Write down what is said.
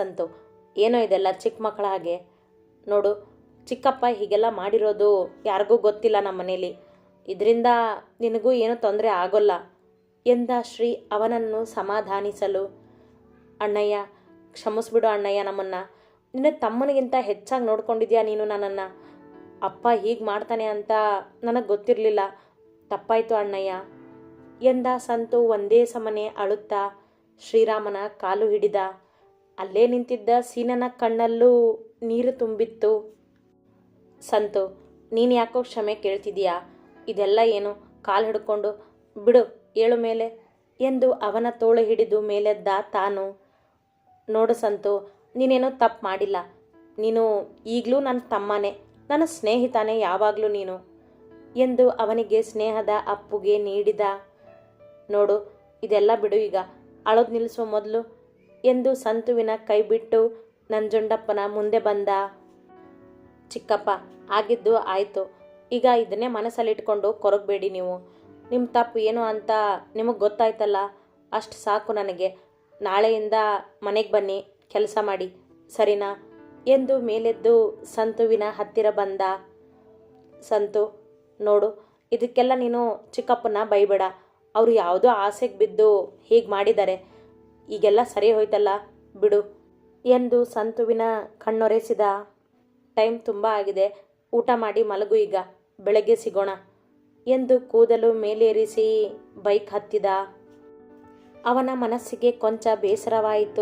ಸಂತು ಏನೋ ಇದೆಲ್ಲ ಚಿಕ್ಕ ಮಕ್ಕಳ ಹಾಗೆ. ನೋಡು, ಚಿಕ್ಕಪ್ಪ ಹೀಗೆಲ್ಲ ಮಾಡಿರೋದು ಯಾರಿಗೂ ಗೊತ್ತಿಲ್ಲ ನಮ್ಮ ಮನೇಲಿ ಇದರಿಂದ ನಿನಗೂ ಏನೂ ತೊಂದರೆ ಆಗೋಲ್ಲ. ಎಂದ ಶ್ರೀ ಅವನನ್ನು ಸಮಾಧಾನಿಸಲು. ಅಣ್ಣಯ್ಯ, ಕ್ಷಮಿಸ್ಬಿಡು ಅಣ್ಣಯ್ಯ ನಮ್ಮನ್ನು. ನಿನ್ನ ತಮ್ಮನಿಗಿಂತ ಹೆಚ್ಚಾಗಿ ನೋಡ್ಕೊಂಡಿದ್ಯಾ ನೀನು ನನ್ನನ್ನು? ಅಪ್ಪ ಹೀಗೆ ಮಾಡ್ತಾನೆ ಅಂತ ನನಗೆ ಗೊತ್ತಿರಲಿಲ್ಲ. ತಪ್ಪಾಯಿತು ಅಣ್ಣಯ್ಯ. ಎಂದ ಸಂತು ಒಂದೇ ಸಮನೆ ಅಳುತ್ತಾ ಶ್ರೀರಾಮನ ಕಾಲು ಹಿಡಿದ. ಅಲ್ಲೇ ನಿಂತಿದ್ದ ಸೀನನ ಕಣ್ಣಲ್ಲೂ ನೀರು ತುಂಬಿತ್ತು. ಸಂತು, ನೀನು ಯಾಕೋ ಕ್ಷಮೆ ಕೇಳ್ತಿದೀಯಾ? ಇದೆಲ್ಲ ಏನು? ಕಾಲು ಹಿಡ್ಕೊಂಡು, ಬಿಡು, ಏಳು ಮೇಲೆ ಎಂದು ಅವನ ತೋಳು ಹಿಡಿದು ಮೇಲೆದ್ದ ತಾನು. ನೋಡು ಸಂತು, ನೀನೇನೋ ತಪ್ಪು ಮಾಡಿಲ್ಲ. ನೀನು ಈಗಲೂ ನನ್ನ ತಮ್ಮನೇ. ನನ್ನ ಸ್ನೇಹಿತನೇ ಯಾವಾಗಲೂ ನೀನು ಎಂದು ಅವನಿಗೆ ಸ್ನೇಹದ ಅಪ್ಪುಗೆ ನೀಡಿದ. ನೋಡು, ಇದೆಲ್ಲ ಬಿಡು ಈಗ. ಅಳೋದು ನಿಲ್ಲಿಸೋ ಮೊದಲು. ಎಂದು ಸಂತುವಿನ ಕೈ ಬಿಟ್ಟು ನಂಜುಂಡಪ್ಪನ ಮುಂದೆ ಬಂದ ಚಿಕ್ಕಪ್ಪ ಆಗಿದ್ದು ಆಯಿತು. ಈಗ ಇದನ್ನೇ ಮನಸ್ಸಲ್ಲಿಟ್ಕೊಂಡು ಕೊರಗಬೇಡಿ ನೀವು. ನಿಮ್ಮ ತಪ್ಪು ಏನು ಅಂತ ನಿಮಗೆ ಗೊತ್ತಾಯ್ತಲ್ಲ? ಅಷ್ಟು ಸಾಕು ನನಗೆ. ನಾಳೆಯಿಂದ ಮನೆಗೆ ಬನ್ನಿ, ಕೆಲಸ ಮಾಡಿ. ಸರಿನಾ? ಎಂದು ಮೇಲೆದ್ದು ಸಂತುವಿನ ಹತ್ತಿರ ಬಂದ ಸಂತು, ನೋಡು, ಇದಕ್ಕೆಲ್ಲ ನೀನು ಚಿಕ್ಕಪ್ಪನ ಬೈಬೇಡ. ಅವರು ಯಾವುದೋ ಆಸೆಗೆ ಬಿದ್ದು ಹೀಗೆ ಮಾಡಿದ್ದಾರೆ. ಈಗೆಲ್ಲ ಸರಿ ಹೋಯ್ತಲ್ಲ ಬಿಡು ಎಂದು ಸಂತುವಿನ ಕಣ್ಣೊರೆಸಿದ ಟೈಮ್ ತುಂಬ ಆಗಿದೆ. ಊಟ ಮಾಡಿ ಮಲಗು ಈಗ, ಬೆಳಗ್ಗೆ ಸಿಗೋಣ ಎಂದು ಕೂದಲು ಮೇಲೇರಿಸಿ ಬೈಕ್ ಹತ್ತಿದ. ಅವನ ಮನಸ್ಸಿಗೆ ಕೊಂಚ ಬೇಸರವಾಯಿತು.